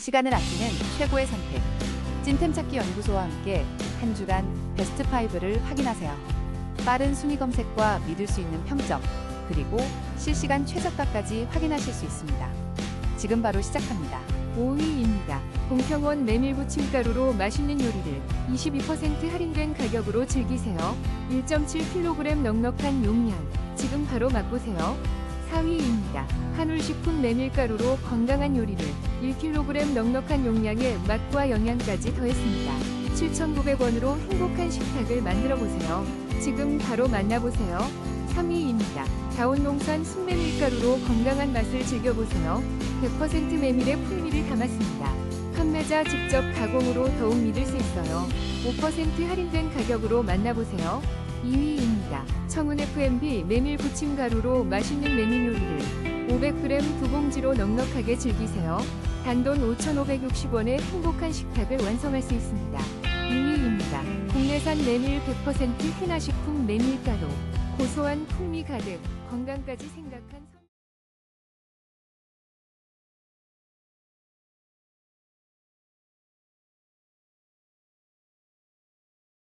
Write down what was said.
시간을 아끼는 최고의 선택. 찐템 찾기 연구소와 함께 한 주간 베스트 5를 확인하세요. 빠른 순위 검색과 믿을 수 있는 평점, 그리고 실시간 최저가까지 확인하실 수 있습니다. 지금 바로 시작합니다. 5위입니다. 공평원 메밀 부 침가루로 맛있는 요리를 22% 할인된 가격으로 즐기세요. 1.7kg 넉넉한 용량. 지금 바로 맛보세요. 4위입니다. 한울식품 메밀가루로 건강한 요리를 1kg 넉넉한 용량의 맛과 영양까지 더했습니다. 7,900원으로 행복한 식탁을 만들어 보세요. 지금 바로 만나보세요. 3위입니다. 다온농산 순메밀가루로 건강한 맛을 즐겨보세요. 100% 메밀의 풍미를 담았습니다. 판매자 직접 가공으로 더욱 믿을 수 있어요. 5% 할인된 가격으로 만나보세요. 2위입니다. 청운 FMB 메밀 부침가루로 맛있는 메밀 요리를 500g 두 봉지로 넉넉하게 즐기세요. 단돈 5,560원의 행복한 식탁을 완성할 수 있습니다. 2위입니다. 국내산 메밀 100% 희나식품 메밀가루 고소한 풍미 가득 건강까지 생각한 성-